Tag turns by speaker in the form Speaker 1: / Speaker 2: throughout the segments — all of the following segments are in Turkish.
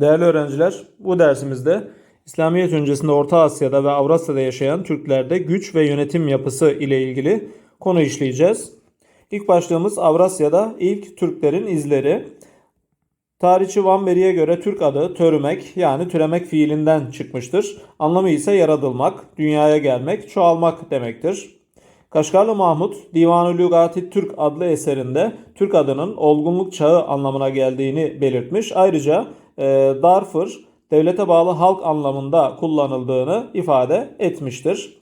Speaker 1: Değerli öğrenciler, bu dersimizde İslamiyet öncesinde Orta Asya'da ve Avrasya'da yaşayan Türklerde güç ve yönetim yapısı ile ilgili konu işleyeceğiz. İlk başlığımız Avrasya'da ilk Türklerin izleri. Tarihçi Van Beri'ye göre Türk adı törümek yani türemek fiilinden çıkmıştır. Anlamı ise yaratılmak, dünyaya gelmek, çoğalmak demektir. Kaşgarlı Mahmut Divan-ı Lügati Türk adlı eserinde Türk adının olgunluk çağı anlamına geldiğini belirtmiş. Ayrıca e, Darfur devlete bağlı halk anlamında kullanıldığını ifade etmiştir.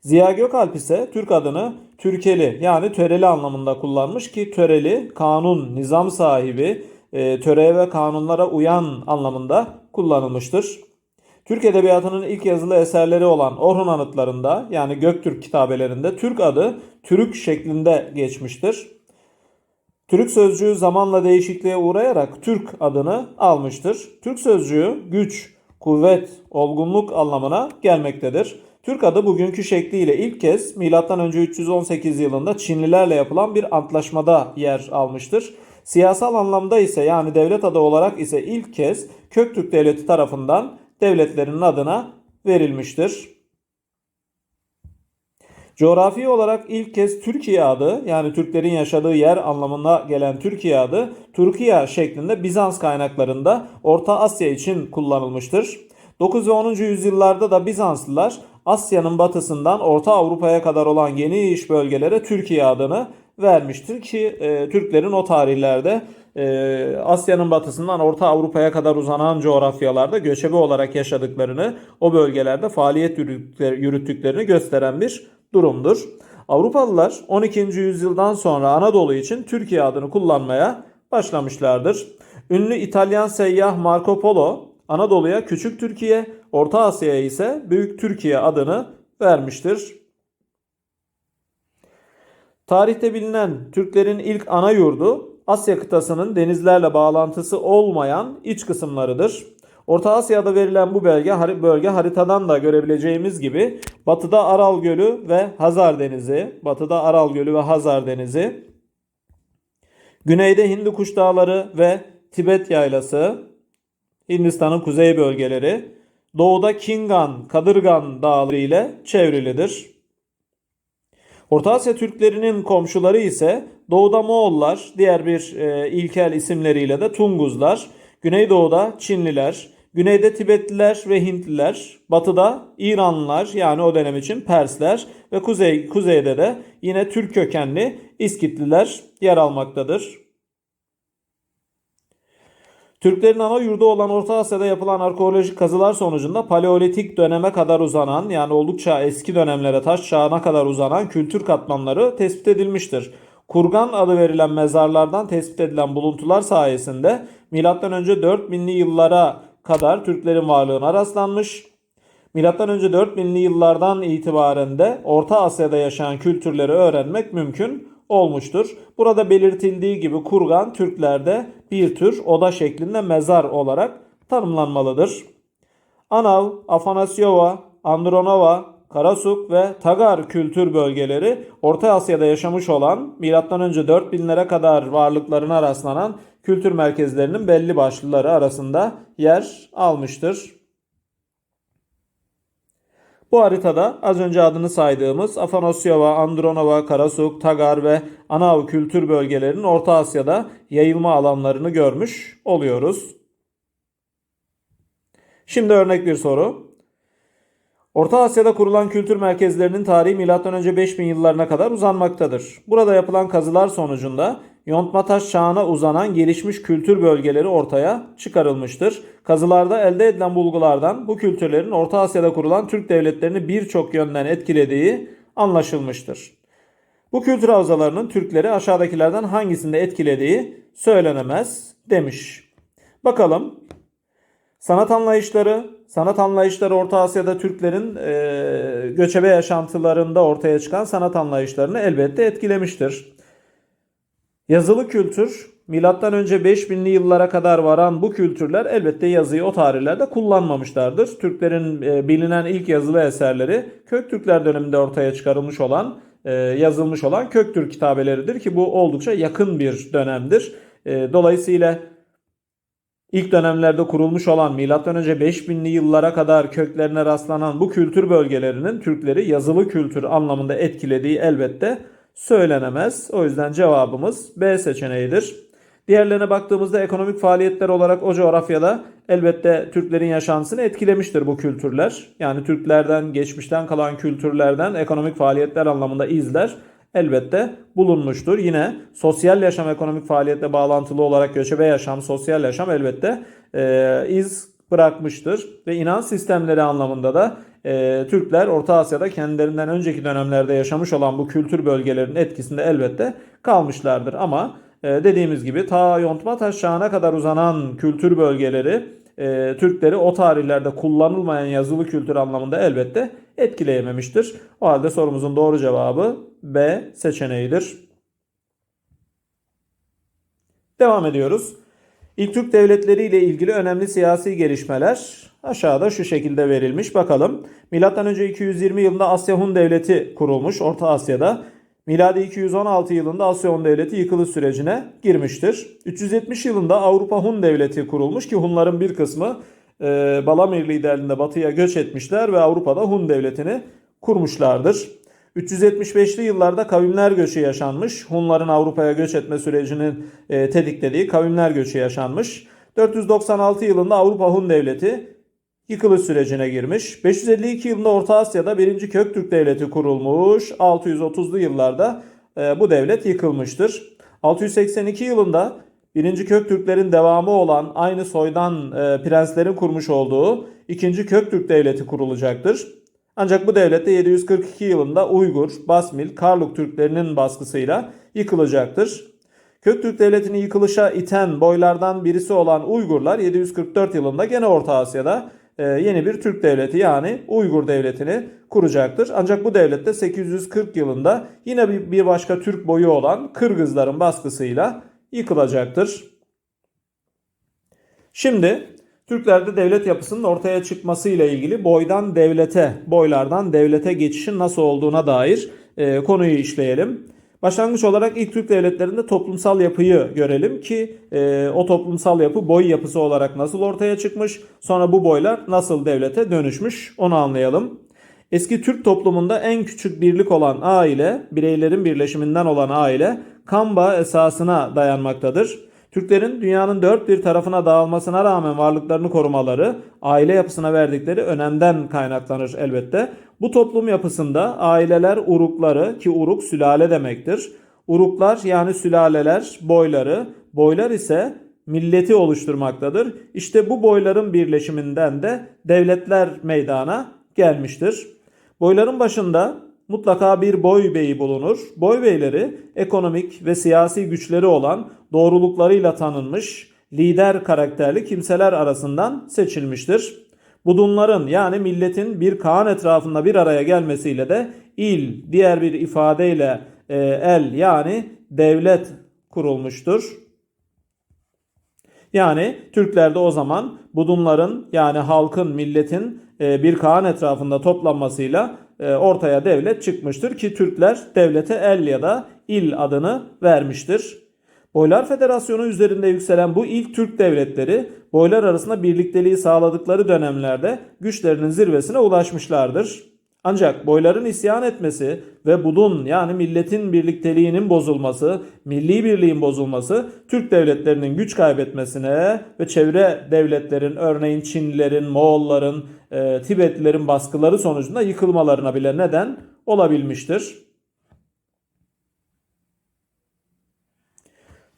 Speaker 1: Ziya Gökalp ise Türk adını Türkeli yani töreli anlamında kullanmış ki töreli kanun, nizam sahibi, e, töreye ve kanunlara uyan anlamında kullanılmıştır. Türk Edebiyatı'nın ilk yazılı eserleri olan Orhun Anıtlarında yani Göktürk kitabelerinde Türk adı Türk şeklinde geçmiştir. Türk sözcüğü zamanla değişikliğe uğrayarak Türk adını almıştır. Türk sözcüğü güç, kuvvet, olgunluk anlamına gelmektedir. Türk adı bugünkü şekliyle ilk kez M.Ö. 318 yılında Çinlilerle yapılan bir antlaşmada yer almıştır. Siyasal anlamda ise yani devlet adı olarak ise ilk kez Köktürk Devleti tarafından devletlerinin adına verilmiştir. Coğrafi olarak ilk kez Türkiye adı yani Türklerin yaşadığı yer anlamına gelen Türkiye adı Türkiye şeklinde Bizans kaynaklarında Orta Asya için kullanılmıştır. 9 ve 10. yüzyıllarda da Bizanslılar Asya'nın batısından Orta Avrupa'ya kadar olan geniş bölgelere Türkiye adını vermiştir ki e, Türklerin o tarihlerde e, Asya'nın batısından Orta Avrupa'ya kadar uzanan coğrafyalarda göçebe olarak yaşadıklarını, o bölgelerde faaliyet yürüttüklerini gösteren bir durumdur. Avrupalılar 12. yüzyıldan sonra Anadolu için Türkiye adını kullanmaya başlamışlardır. Ünlü İtalyan seyyah Marco Polo Anadolu'ya Küçük Türkiye, Orta Asya'ya ise Büyük Türkiye adını vermiştir. Tarihte bilinen Türklerin ilk ana yurdu Asya kıtasının denizlerle bağlantısı olmayan iç kısımlarıdır. Orta Asya'da verilen bu belge bölge haritadan da görebileceğimiz gibi batıda Aral Gölü ve Hazar Denizi, batıda Aral Gölü ve Hazar Denizi, güneyde Hindukuş Dağları ve Tibet Yaylası, Hindistan'ın kuzey bölgeleri, doğuda Kingan, Kadırgan Dağları ile çevrilidir. Orta Asya Türklerinin komşuları ise doğuda Moğollar, diğer bir e, ilkel isimleriyle de Tunguzlar, güneydoğuda Çinliler, güneyde Tibetliler ve Hintliler, batıda İranlılar yani o dönem için Persler ve kuzey kuzeyde de yine Türk kökenli İskitliler yer almaktadır. Türklerin ana yurdu olan Orta Asya'da yapılan arkeolojik kazılar sonucunda Paleolitik döneme kadar uzanan yani oldukça eski dönemlere taş çağına kadar uzanan kültür katmanları tespit edilmiştir. Kurgan adı verilen mezarlardan tespit edilen buluntular sayesinde M.Ö. 4000'li yıllara kadar Türklerin varlığına rastlanmış. M.Ö. 4000'li yıllardan itibaren de Orta Asya'da yaşayan kültürleri öğrenmek mümkün olmuştur. Burada belirtildiği gibi kurgan Türklerde bir tür oda şeklinde mezar olarak tanımlanmalıdır. Anav, Afanasyova, Andronova, Karasuk ve Tagar kültür bölgeleri Orta Asya'da yaşamış olan M.Ö. 4000'lere kadar varlıklarına rastlanan kültür merkezlerinin belli başlıları arasında yer almıştır. Bu haritada az önce adını saydığımız Afanasyova, Andronova, Karasuk, Tagar ve Anav kültür bölgelerinin Orta Asya'da yayılma alanlarını görmüş oluyoruz. Şimdi örnek bir soru. Orta Asya'da kurulan kültür merkezlerinin tarihi M.Ö. 5000 yıllarına kadar uzanmaktadır. Burada yapılan kazılar sonucunda yontma taş çağına uzanan gelişmiş kültür bölgeleri ortaya çıkarılmıştır. Kazılarda elde edilen bulgulardan bu kültürlerin Orta Asya'da kurulan Türk devletlerini birçok yönden etkilediği anlaşılmıştır. Bu kültür havzalarının Türkleri aşağıdakilerden hangisinde etkilediği söylenemez demiş. Bakalım sanat anlayışları, sanat anlayışları Orta Asya'da Türklerin e, göçebe yaşantılarında ortaya çıkan sanat anlayışlarını elbette etkilemiştir. Yazılı kültür milattan önce 5000'li yıllara kadar varan bu kültürler elbette yazıyı o tarihlerde kullanmamışlardır. Türklerin e, bilinen ilk yazılı eserleri Köktürkler döneminde ortaya çıkarılmış olan, e, yazılmış olan Köktürk kitabeleridir ki bu oldukça yakın bir dönemdir. E, dolayısıyla İlk dönemlerde kurulmuş olan M.Ö. 5000'li yıllara kadar köklerine rastlanan bu kültür bölgelerinin Türkleri yazılı kültür anlamında etkilediği elbette söylenemez. O yüzden cevabımız B seçeneğidir. Diğerlerine baktığımızda ekonomik faaliyetler olarak o coğrafyada elbette Türklerin yaşantısını etkilemiştir bu kültürler. Yani Türklerden, geçmişten kalan kültürlerden ekonomik faaliyetler anlamında izler elbette bulunmuştur. Yine sosyal yaşam ekonomik faaliyetle bağlantılı olarak göçebe yaşam, sosyal yaşam elbette e, iz bırakmıştır. Ve inanç sistemleri anlamında da e, Türkler Orta Asya'da kendilerinden önceki dönemlerde yaşamış olan bu kültür bölgelerinin etkisinde elbette kalmışlardır. Ama e, dediğimiz gibi ta yontma taş çağına kadar uzanan kültür bölgeleri e, Türkleri o tarihlerde kullanılmayan yazılı kültür anlamında elbette etkileyememiştir. O halde sorumuzun doğru cevabı B seçeneğidir. Devam ediyoruz. İlk Türk devletleri ile ilgili önemli siyasi gelişmeler aşağıda şu şekilde verilmiş. Bakalım. Milattan önce 220 yılında Asya Hun Devleti kurulmuş Orta Asya'da. Miladi 216 yılında Asya Hun Devleti yıkılış sürecine girmiştir. 370 yılında Avrupa Hun Devleti kurulmuş ki Hunların bir kısmı e, Balamir liderliğinde batıya göç etmişler ve Avrupa'da Hun Devleti'ni kurmuşlardır. 375'li yıllarda kavimler göçü yaşanmış. Hunların Avrupa'ya göç etme sürecinin e, tetiklediği kavimler göçü yaşanmış. 496 yılında Avrupa Hun Devleti yıkılış sürecine girmiş. 552 yılında Orta Asya'da 1. Köktürk Devleti kurulmuş. 630'lu yıllarda e, bu devlet yıkılmıştır. 682 yılında 1. Köktürklerin devamı olan aynı soydan e, prenslerin kurmuş olduğu 2. Köktürk Devleti kurulacaktır. Ancak bu devlet de 742 yılında Uygur, Basmil, Karluk Türklerinin baskısıyla yıkılacaktır. Köktürk Devleti'ni yıkılışa iten boylardan birisi olan Uygurlar 744 yılında gene Orta Asya'da e, yeni bir Türk devleti yani Uygur devletini kuracaktır. Ancak bu devlet de 840 yılında yine bir başka Türk boyu olan Kırgızların baskısıyla yıkılacaktır. Şimdi Türklerde devlet yapısının ortaya çıkması ile ilgili boydan devlete, boylardan devlete geçişin nasıl olduğuna dair e, konuyu işleyelim. Başlangıç olarak ilk Türk devletlerinde toplumsal yapıyı görelim ki e, o toplumsal yapı boy yapısı olarak nasıl ortaya çıkmış, sonra bu boylar nasıl devlete dönüşmüş onu anlayalım. Eski Türk toplumunda en küçük birlik olan aile, bireylerin birleşiminden olan aile, kan esasına dayanmaktadır. Türklerin dünyanın dört bir tarafına dağılmasına rağmen varlıklarını korumaları aile yapısına verdikleri önemden kaynaklanır elbette. Bu toplum yapısında aileler urukları ki uruk sülale demektir. Uruklar yani sülaleler boyları, boylar ise milleti oluşturmaktadır. İşte bu boyların birleşiminden de devletler meydana gelmiştir. Boyların başında mutlaka bir boy beyi bulunur. Boy beyleri ekonomik ve siyasi güçleri olan doğruluklarıyla tanınmış lider karakterli kimseler arasından seçilmiştir. Budunların yani milletin bir kaan etrafında bir araya gelmesiyle de il diğer bir ifadeyle e, el yani devlet kurulmuştur. Yani Türklerde o zaman budunların yani halkın, milletin bir kaan etrafında toplanmasıyla e, ortaya devlet çıkmıştır ki Türkler devlete el ya da il adını vermiştir. Boylar Federasyonu üzerinde yükselen bu ilk Türk devletleri boylar arasında birlikteliği sağladıkları dönemlerde güçlerinin zirvesine ulaşmışlardır. Ancak boyların isyan etmesi ve budun yani milletin birlikteliğinin bozulması, milli birliğin bozulması Türk devletlerinin güç kaybetmesine ve çevre devletlerin örneğin Çinlilerin, Moğolların, e, Tibetlilerin baskıları sonucunda yıkılmalarına bile neden olabilmiştir.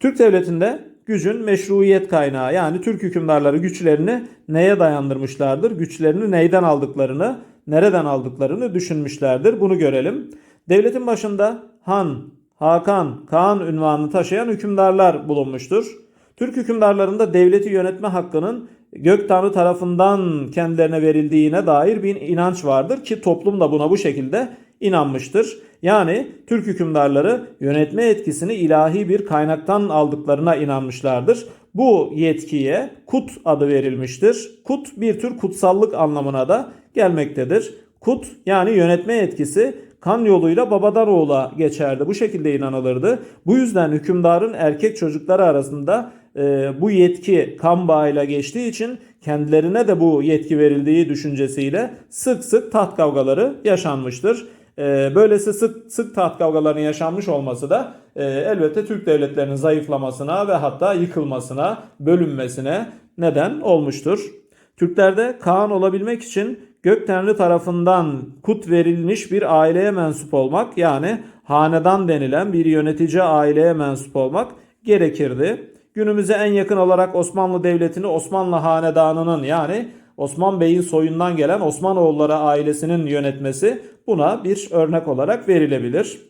Speaker 1: Türk devletinde gücün meşruiyet kaynağı yani Türk hükümdarları güçlerini neye dayandırmışlardır? Güçlerini neyden aldıklarını, nereden aldıklarını düşünmüşlerdir. Bunu görelim. Devletin başında Han, Hakan, Kaan ünvanını taşıyan hükümdarlar bulunmuştur. Türk hükümdarlarında devleti yönetme hakkının gök tanrı tarafından kendilerine verildiğine dair bir inanç vardır ki toplum da buna bu şekilde inanmıştır. Yani Türk hükümdarları yönetme etkisini ilahi bir kaynaktan aldıklarına inanmışlardır. Bu yetkiye kut adı verilmiştir. Kut bir tür kutsallık anlamına da gelmektedir. Kut yani yönetme etkisi kan yoluyla babadan oğula geçerdi. Bu şekilde inanılırdı. Bu yüzden hükümdarın erkek çocukları arasında e, bu yetki kan bağıyla geçtiği için kendilerine de bu yetki verildiği düşüncesiyle sık sık taht kavgaları yaşanmıştır. E, böylesi sık sık taht kavgalarının yaşanmış olması da e, elbette Türk devletlerinin zayıflamasına ve hatta yıkılmasına, bölünmesine neden olmuştur. Türklerde Kaan olabilmek için gök tanrı tarafından kut verilmiş bir aileye mensup olmak yani hanedan denilen bir yönetici aileye mensup olmak gerekirdi. Günümüze en yakın olarak Osmanlı Devleti'ni Osmanlı Hanedanı'nın yani Osman Bey'in soyundan gelen Osmanoğulları ailesinin yönetmesi buna bir örnek olarak verilebilir.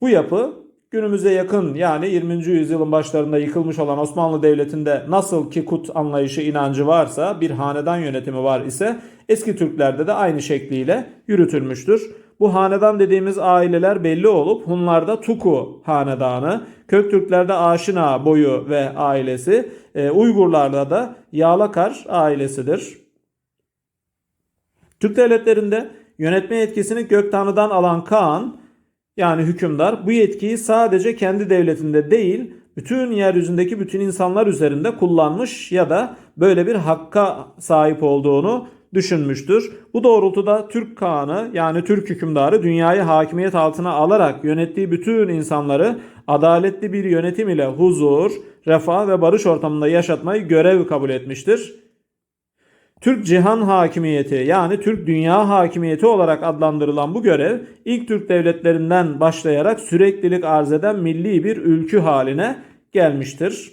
Speaker 1: Bu yapı günümüze yakın yani 20. yüzyılın başlarında yıkılmış olan Osmanlı Devleti'nde nasıl ki kut anlayışı inancı varsa bir hanedan yönetimi var ise eski Türklerde de aynı şekliyle yürütülmüştür. Bu hanedan dediğimiz aileler belli olup Hunlarda Tuku hanedanı, Köktürklerde Aşina boyu ve ailesi, e, Uygurlarda da Yağlakar ailesidir. Türk devletlerinde yönetme yetkisini Gök Tanrı'dan alan Kaan yani hükümdar bu yetkiyi sadece kendi devletinde değil bütün yeryüzündeki bütün insanlar üzerinde kullanmış ya da böyle bir hakka sahip olduğunu düşünmüştür. Bu doğrultuda Türk Kağan'ı yani Türk hükümdarı dünyayı hakimiyet altına alarak yönettiği bütün insanları adaletli bir yönetim ile huzur, refah ve barış ortamında yaşatmayı görev kabul etmiştir. Türk cihan hakimiyeti yani Türk dünya hakimiyeti olarak adlandırılan bu görev ilk Türk devletlerinden başlayarak süreklilik arz eden milli bir ülkü haline gelmiştir.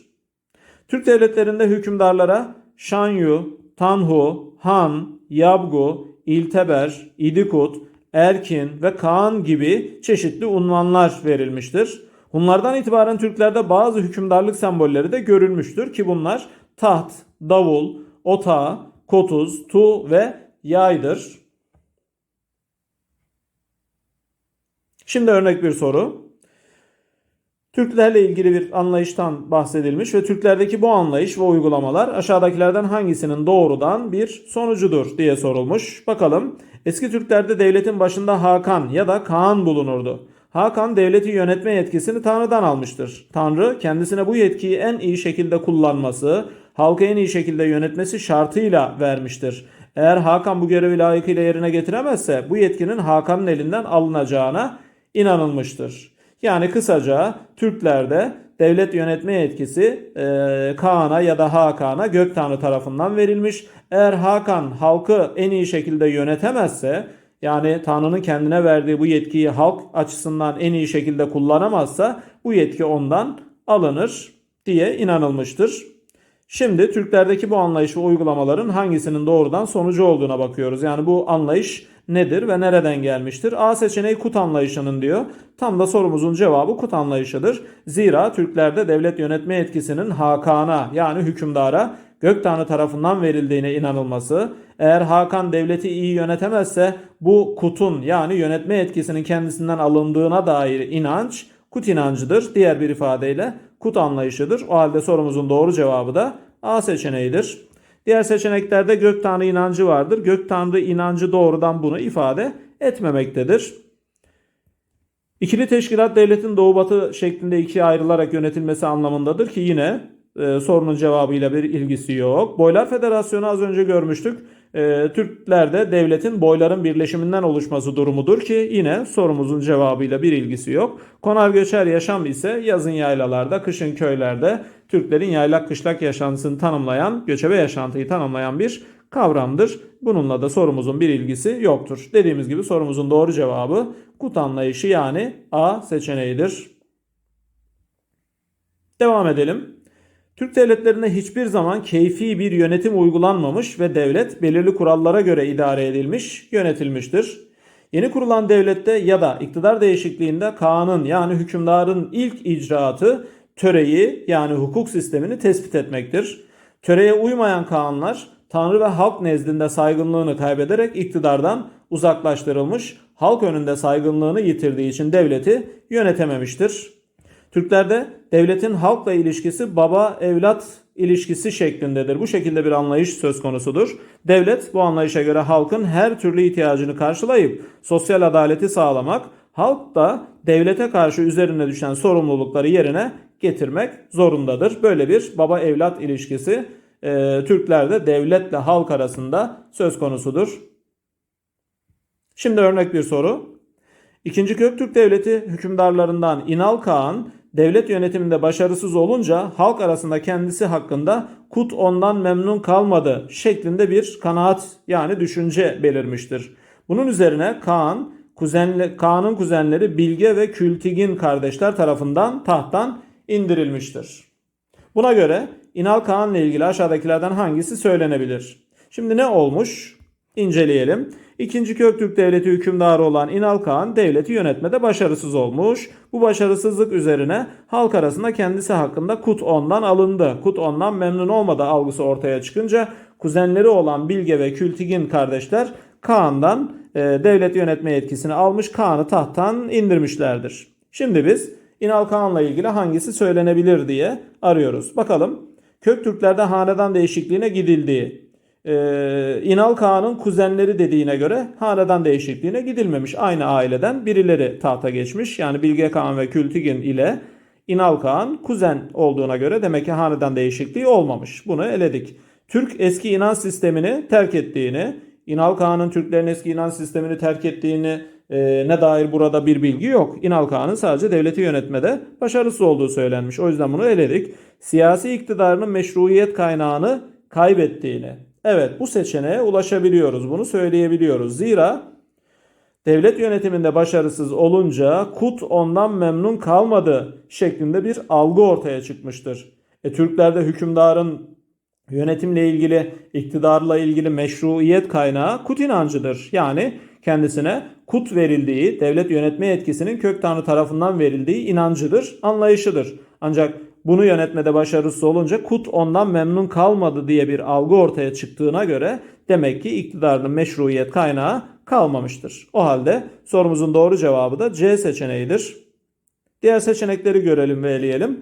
Speaker 1: Türk devletlerinde hükümdarlara Şanyu, Tanhu, Han, Yabgu, İlteber, İdikut, Erkin ve Kaan gibi çeşitli unvanlar verilmiştir. Hunlardan itibaren Türklerde bazı hükümdarlık sembolleri de görülmüştür ki bunlar taht, davul, otağı, kotuz, tu ve yaydır. Şimdi örnek bir soru. Türklerle ilgili bir anlayıştan bahsedilmiş ve Türklerdeki bu anlayış ve uygulamalar aşağıdakilerden hangisinin doğrudan bir sonucudur diye sorulmuş. Bakalım eski Türklerde devletin başında Hakan ya da Kaan bulunurdu. Hakan devleti yönetme yetkisini Tanrı'dan almıştır. Tanrı kendisine bu yetkiyi en iyi şekilde kullanması, halkı en iyi şekilde yönetmesi şartıyla vermiştir. Eğer Hakan bu görevi layıkıyla yerine getiremezse bu yetkinin Hakan'ın elinden alınacağına inanılmıştır. Yani kısaca Türklerde devlet yönetme yetkisi e, Kaan'a ya da Hakan'a Gök Tanrı tarafından verilmiş. Eğer Hakan halkı en iyi şekilde yönetemezse yani Tanrı'nın kendine verdiği bu yetkiyi halk açısından en iyi şekilde kullanamazsa bu yetki ondan alınır diye inanılmıştır. Şimdi Türklerdeki bu anlayış ve uygulamaların hangisinin doğrudan sonucu olduğuna bakıyoruz. Yani bu anlayış nedir ve nereden gelmiştir? A seçeneği kut anlayışının diyor. Tam da sorumuzun cevabı kut anlayışıdır. Zira Türklerde devlet yönetme yetkisinin Hakan'a yani hükümdara Gök Tanrı tarafından verildiğine inanılması, eğer Hakan devleti iyi yönetemezse bu kutun yani yönetme yetkisinin kendisinden alındığına dair inanç kut inancıdır. Diğer bir ifadeyle kut anlayışıdır. O halde sorumuzun doğru cevabı da A seçeneğidir. Diğer seçeneklerde gök tanrı inancı vardır. Gök tanrı inancı doğrudan bunu ifade etmemektedir. İkili teşkilat devletin doğu batı şeklinde ikiye ayrılarak yönetilmesi anlamındadır ki yine e, sorunun cevabıyla bir ilgisi yok. Boylar Federasyonu az önce görmüştük. E, Türklerde devletin boyların birleşiminden oluşması durumudur ki yine sorumuzun cevabıyla bir ilgisi yok. Konar göçer yaşam ise yazın yaylalarda, kışın köylerde Türklerin yaylak kışlak yaşantısını tanımlayan, göçebe yaşantıyı tanımlayan bir kavramdır. Bununla da sorumuzun bir ilgisi yoktur. Dediğimiz gibi sorumuzun doğru cevabı kut anlayışı yani A seçeneğidir. Devam edelim. Türk devletlerinde hiçbir zaman keyfi bir yönetim uygulanmamış ve devlet belirli kurallara göre idare edilmiş, yönetilmiştir. Yeni kurulan devlette ya da iktidar değişikliğinde kanun yani hükümdarın ilk icraatı töreyi yani hukuk sistemini tespit etmektir. Töreye uymayan kanunlar Tanrı ve halk nezdinde saygınlığını kaybederek iktidardan uzaklaştırılmış, halk önünde saygınlığını yitirdiği için devleti yönetememiştir. Türklerde devletin halkla ilişkisi baba evlat ilişkisi şeklindedir. Bu şekilde bir anlayış söz konusudur. Devlet bu anlayışa göre halkın her türlü ihtiyacını karşılayıp sosyal adaleti sağlamak, halk da devlete karşı üzerine düşen sorumlulukları yerine getirmek zorundadır. Böyle bir baba evlat ilişkisi e, Türklerde devletle halk arasında söz konusudur. Şimdi örnek bir soru. İkinci Köktürk Devleti hükümdarlarından İnal Kağan devlet yönetiminde başarısız olunca halk arasında kendisi hakkında kut ondan memnun kalmadı şeklinde bir kanaat yani düşünce belirmiştir. Bunun üzerine Kaan, kuzenle, Kaan'ın kuzenleri Bilge ve Kültigin kardeşler tarafından tahttan indirilmiştir. Buna göre İnal Kağan'la ilgili aşağıdakilerden hangisi söylenebilir? Şimdi ne olmuş? İnceleyelim. İkinci Köktürk Devleti hükümdarı olan İnal Kağan devleti yönetmede başarısız olmuş. Bu başarısızlık üzerine halk arasında kendisi hakkında Kut ondan alındı. Kut ondan memnun olmadı algısı ortaya çıkınca kuzenleri olan Bilge ve Kültigin kardeşler Kaan'dan e, devlet yönetme yetkisini almış Kaan'ı tahttan indirmişlerdir. Şimdi biz İnal Kağan'la ilgili hangisi söylenebilir diye arıyoruz. Bakalım Köktürklerde hanedan değişikliğine gidildiği, ee, İnal Kağan'ın kuzenleri dediğine göre hanedan değişikliğine gidilmemiş. Aynı aileden birileri tahta geçmiş. Yani Bilge Kağan ve Kültigin ile İnal Kağan kuzen olduğuna göre demek ki hanedan değişikliği olmamış. Bunu eledik. Türk eski inanç sistemini terk ettiğini, İnal Kağan'ın Türklerin eski inanç sistemini terk ettiğini e, ne dair burada bir bilgi yok. İnal Kağan'ın sadece devleti yönetmede başarısız olduğu söylenmiş. O yüzden bunu eledik. Siyasi iktidarının meşruiyet kaynağını kaybettiğini, Evet bu seçeneğe ulaşabiliyoruz. Bunu söyleyebiliyoruz. Zira devlet yönetiminde başarısız olunca Kut ondan memnun kalmadı şeklinde bir algı ortaya çıkmıştır. E, Türklerde hükümdarın yönetimle ilgili, iktidarla ilgili meşruiyet kaynağı Kut inancıdır. Yani kendisine Kut verildiği, devlet yönetme yetkisinin kök tanrı tarafından verildiği inancıdır, anlayışıdır. Ancak bunu yönetmede başarısız olunca Kut ondan memnun kalmadı diye bir algı ortaya çıktığına göre demek ki iktidarın meşruiyet kaynağı kalmamıştır. O halde sorumuzun doğru cevabı da C seçeneğidir. Diğer seçenekleri görelim ve eleyelim.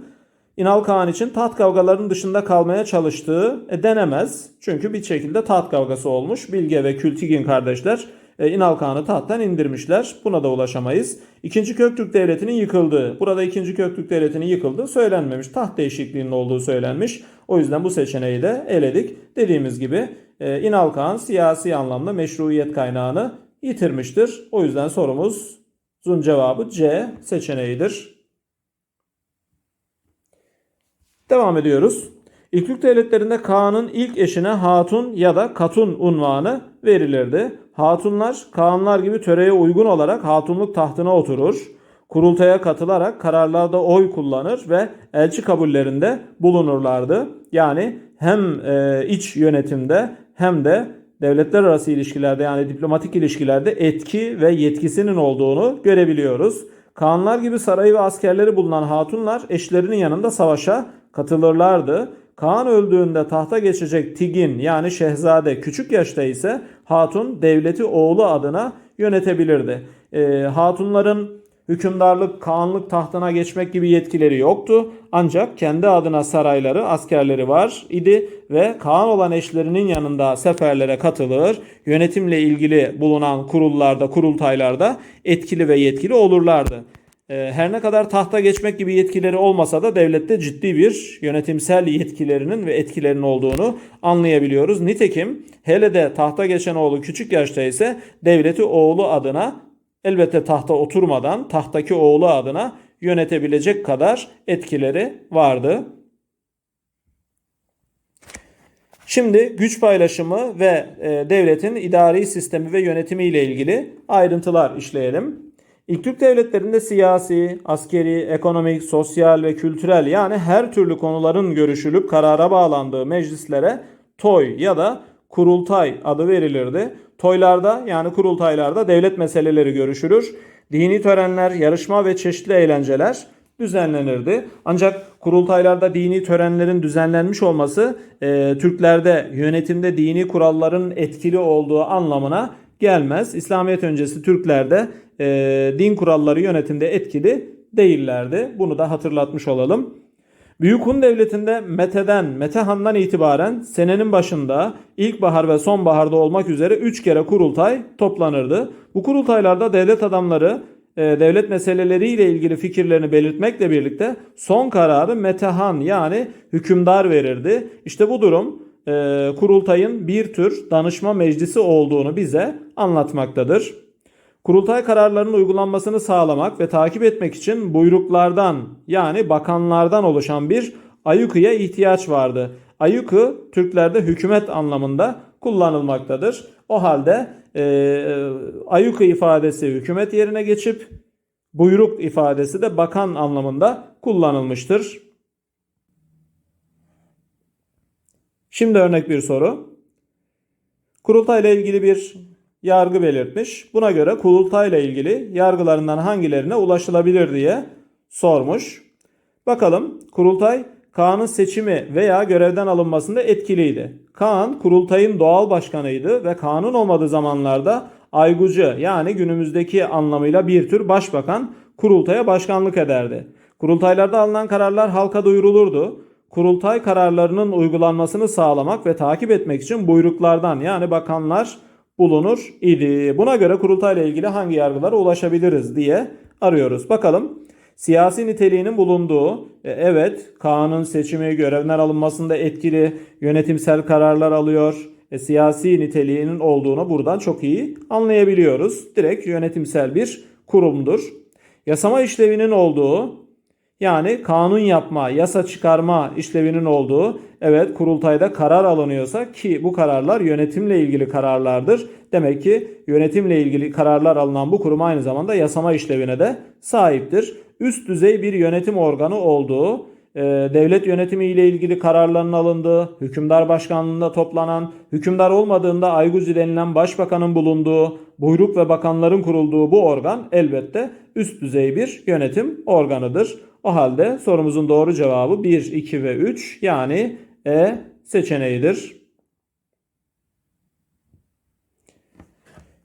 Speaker 1: İnal Kağan için taht kavgalarının dışında kalmaya çalıştığı e, denemez. Çünkü bir şekilde taht kavgası olmuş. Bilge ve Kültigin kardeşler İnal Kağan'ı tahttan indirmişler. Buna da ulaşamayız. İkinci Köktürk Devleti'nin yıkıldığı. Burada ikinci Köktürk Devleti'nin yıkıldığı söylenmemiş. Taht değişikliğinin olduğu söylenmiş. O yüzden bu seçeneği de eledik. Dediğimiz gibi e, İnal Kağan siyasi anlamda meşruiyet kaynağını yitirmiştir. O yüzden sorumuzun cevabı C seçeneğidir. Devam ediyoruz. İlk devletlerinde Kaan'ın ilk eşine Hatun ya da Katun unvanı verilirdi. Hatunlar Kaanlar gibi töreye uygun olarak hatunluk tahtına oturur. Kurultaya katılarak kararlarda oy kullanır ve elçi kabullerinde bulunurlardı. Yani hem e, iç yönetimde hem de devletler arası ilişkilerde yani diplomatik ilişkilerde etki ve yetkisinin olduğunu görebiliyoruz. Kaanlar gibi sarayı ve askerleri bulunan hatunlar eşlerinin yanında savaşa katılırlardı. Kaan öldüğünde tahta geçecek Tigin yani şehzade küçük yaşta ise hatun devleti oğlu adına yönetebilirdi. E, hatunların hükümdarlık, Kaanlık tahtına geçmek gibi yetkileri yoktu. Ancak kendi adına sarayları, askerleri var idi ve Kaan olan eşlerinin yanında seferlere katılır, yönetimle ilgili bulunan kurullarda, kurultaylarda etkili ve yetkili olurlardı. Ee, her ne kadar tahta geçmek gibi yetkileri olmasa da devlette ciddi bir yönetimsel yetkilerinin ve etkilerinin olduğunu anlayabiliyoruz. Nitekim hele de tahta geçen oğlu küçük yaşta ise devleti oğlu adına elbette tahta oturmadan tahtaki oğlu adına yönetebilecek kadar etkileri vardı. Şimdi güç paylaşımı ve e, devletin idari sistemi ve yönetimi ile ilgili ayrıntılar işleyelim. İlk Türk devletlerinde siyasi, askeri, ekonomik, sosyal ve kültürel yani her türlü konuların görüşülüp karara bağlandığı meclislere toy ya da kurultay adı verilirdi. Toylarda yani kurultaylarda devlet meseleleri görüşülür. Dini törenler, yarışma ve çeşitli eğlenceler düzenlenirdi. Ancak kurultaylarda dini törenlerin düzenlenmiş olması e, Türklerde yönetimde dini kuralların etkili olduğu anlamına gelmez. İslamiyet öncesi Türklerde e, din kuralları yönetimde etkili değillerdi. Bunu da hatırlatmış olalım. Büyük Hun Devleti'nde Mete'den, Metehan'dan itibaren senenin başında ilkbahar ve sonbaharda olmak üzere 3 kere kurultay toplanırdı. Bu kurultaylarda devlet adamları e, devlet meseleleriyle ilgili fikirlerini belirtmekle birlikte son kararı metehan yani hükümdar verirdi. İşte bu durum e, kurultayın bir tür danışma meclisi olduğunu bize anlatmaktadır. Kurultay kararlarının uygulanmasını sağlamak ve takip etmek için buyruklardan yani bakanlardan oluşan bir ayukıya ihtiyaç vardı. Ayukı Türklerde hükümet anlamında kullanılmaktadır. O halde e, ayukı ifadesi hükümet yerine geçip buyruk ifadesi de bakan anlamında kullanılmıştır. Şimdi örnek bir soru. Kurultayla ilgili bir yargı belirtmiş. Buna göre kurultayla ilgili yargılarından hangilerine ulaşılabilir diye sormuş. Bakalım kurultay Kaan'ın seçimi veya görevden alınmasında etkiliydi. Kaan kurultayın doğal başkanıydı ve Kaan'ın olmadığı zamanlarda aygucu yani günümüzdeki anlamıyla bir tür başbakan kurultaya başkanlık ederdi. Kurultaylarda alınan kararlar halka duyurulurdu. Kurultay kararlarının uygulanmasını sağlamak ve takip etmek için buyruklardan yani bakanlar bulunur idi. Buna göre kurultayla ilgili hangi yargılara ulaşabiliriz diye arıyoruz. Bakalım siyasi niteliğinin bulunduğu, e, evet Kaan'ın seçimi görevden alınmasında etkili yönetimsel kararlar alıyor. E, siyasi niteliğinin olduğunu buradan çok iyi anlayabiliyoruz. Direkt yönetimsel bir kurumdur. Yasama işlevinin olduğu, yani kanun yapma, yasa çıkarma işlevinin olduğu, evet kurultayda karar alınıyorsa ki bu kararlar yönetimle ilgili kararlardır. Demek ki yönetimle ilgili kararlar alınan bu kurum aynı zamanda yasama işlevine de sahiptir. Üst düzey bir yönetim organı olduğu, e, devlet yönetimi ile ilgili kararların alındığı, hükümdar başkanlığında toplanan, hükümdar olmadığında Ayguzi denilen başbakanın bulunduğu, buyruk ve bakanların kurulduğu bu organ elbette üst düzey bir yönetim organıdır. O halde sorumuzun doğru cevabı 1, 2 ve 3 yani E seçeneğidir.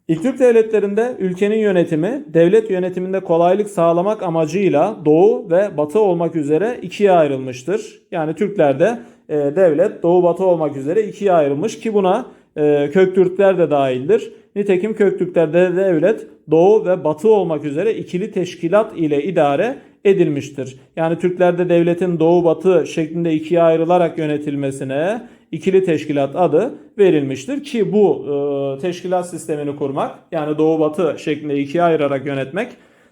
Speaker 1: İlk Türk devletlerinde ülkenin yönetimi devlet yönetiminde kolaylık sağlamak amacıyla doğu ve batı olmak üzere ikiye ayrılmıştır. Yani Türklerde e, devlet doğu batı olmak üzere ikiye ayrılmış ki buna e, Köktürkler de dahildir. Nitekim Köktürklerde devlet doğu ve batı olmak üzere ikili teşkilat ile idare edilmiştir. Yani Türklerde devletin doğu batı şeklinde ikiye ayrılarak yönetilmesine ikili teşkilat adı verilmiştir ki bu e, teşkilat sistemini kurmak yani doğu batı şeklinde ikiye ayırarak yönetmek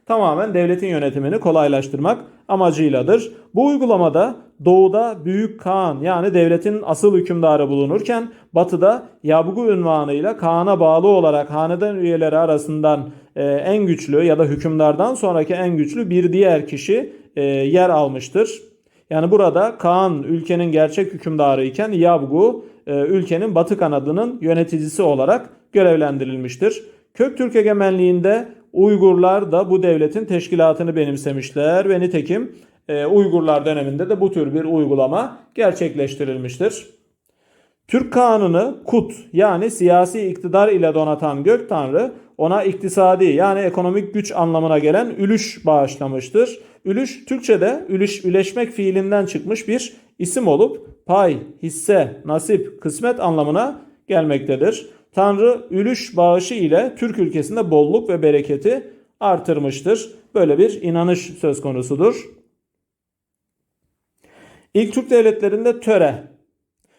Speaker 1: tamamen devletin yönetimini kolaylaştırmak amacıyladır. Bu uygulamada doğuda Büyük Kaan yani devletin asıl hükümdarı bulunurken batıda Yabgu ünvanıyla Kaan'a bağlı olarak hanedan üyeleri arasından e, en güçlü ya da hükümdardan sonraki en güçlü bir diğer kişi e, yer almıştır. Yani burada Kaan ülkenin gerçek hükümdarı iken Yabgu e, ülkenin batı kanadının yöneticisi olarak görevlendirilmiştir. Köktürk egemenliğinde Uygurlar da bu devletin teşkilatını benimsemişler ve nitekim Uygurlar döneminde de bu tür bir uygulama gerçekleştirilmiştir. Türk Kanunu Kut yani siyasi iktidar ile donatan gök tanrı ona iktisadi yani ekonomik güç anlamına gelen ülüş bağışlamıştır. Ülüş Türkçe'de ülüş, üleşmek fiilinden çıkmış bir isim olup pay, hisse, nasip, kısmet anlamına gelmektedir. Tanrı ülüş bağışı ile Türk ülkesinde bolluk ve bereketi artırmıştır. Böyle bir inanış söz konusudur. İlk Türk devletlerinde töre.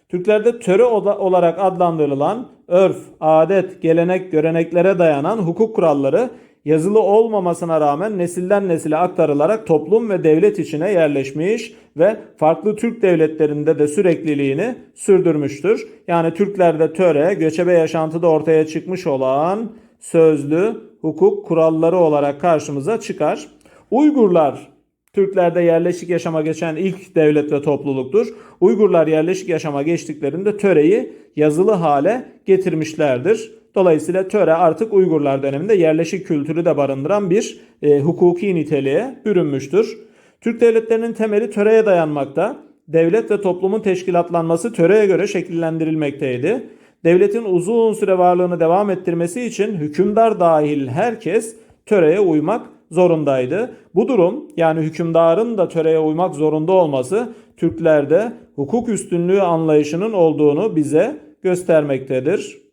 Speaker 1: Türklerde töre olarak adlandırılan örf, adet, gelenek, göreneklere dayanan hukuk kuralları yazılı olmamasına rağmen nesilden nesile aktarılarak toplum ve devlet içine yerleşmiş ve farklı Türk devletlerinde de sürekliliğini sürdürmüştür. Yani Türklerde töre, göçebe yaşantıda ortaya çıkmış olan sözlü hukuk kuralları olarak karşımıza çıkar. Uygurlar Türklerde yerleşik yaşama geçen ilk devlet ve topluluktur. Uygurlar yerleşik yaşama geçtiklerinde töreyi yazılı hale getirmişlerdir. Dolayısıyla töre artık Uygurlar döneminde yerleşik kültürü de barındıran bir e, hukuki niteliğe bürünmüştür. Türk devletlerinin temeli töreye dayanmakta. Devlet ve toplumun teşkilatlanması töreye göre şekillendirilmekteydi. Devletin uzun süre varlığını devam ettirmesi için hükümdar dahil herkes töreye uymak zorundaydı. Bu durum yani hükümdarın da töreye uymak zorunda olması Türklerde hukuk üstünlüğü anlayışının olduğunu bize göstermektedir.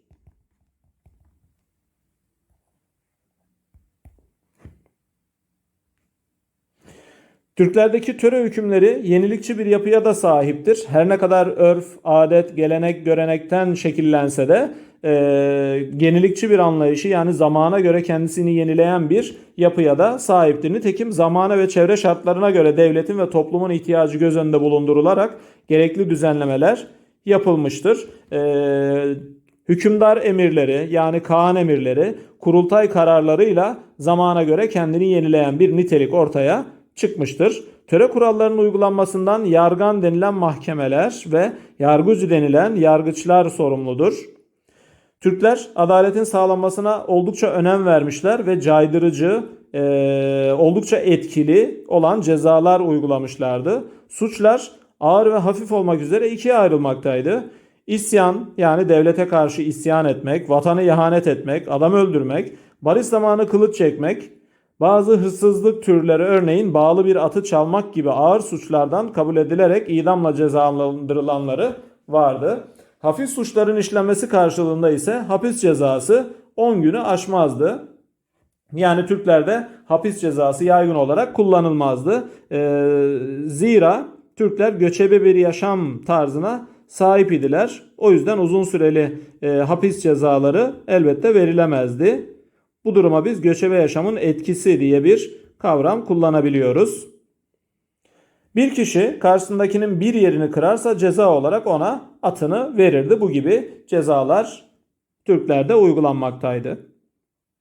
Speaker 1: Türklerdeki töre hükümleri yenilikçi bir yapıya da sahiptir. Her ne kadar örf, adet, gelenek, görenekten şekillense de e, yenilikçi bir anlayışı yani zamana göre kendisini yenileyen bir yapıya da sahiptir. Nitekim zamana ve çevre şartlarına göre devletin ve toplumun ihtiyacı göz önünde bulundurularak gerekli düzenlemeler yapılmıştır. E, hükümdar emirleri yani Kaan emirleri kurultay kararlarıyla zamana göre kendini yenileyen bir nitelik ortaya çıkmıştır. Töre kurallarının uygulanmasından yargan denilen mahkemeler ve yargıcı denilen yargıçlar sorumludur. Türkler adaletin sağlanmasına oldukça önem vermişler ve caydırıcı, e, oldukça etkili olan cezalar uygulamışlardı. Suçlar ağır ve hafif olmak üzere ikiye ayrılmaktaydı. İsyan yani devlete karşı isyan etmek, vatanı ihanet etmek, adam öldürmek, barış zamanı kılıç çekmek, bazı hırsızlık türleri örneğin bağlı bir atı çalmak gibi ağır suçlardan kabul edilerek idamla cezalandırılanları vardı. Hafif suçların işlenmesi karşılığında ise hapis cezası 10 günü aşmazdı. Yani Türklerde hapis cezası yaygın olarak kullanılmazdı. Ee, zira Türkler göçebe bir yaşam tarzına sahip idiler. O yüzden uzun süreli e, hapis cezaları elbette verilemezdi. Bu duruma biz göçebe yaşamın etkisi diye bir kavram kullanabiliyoruz. Bir kişi karşısındakinin bir yerini kırarsa ceza olarak ona atını verirdi. Bu gibi cezalar Türklerde uygulanmaktaydı.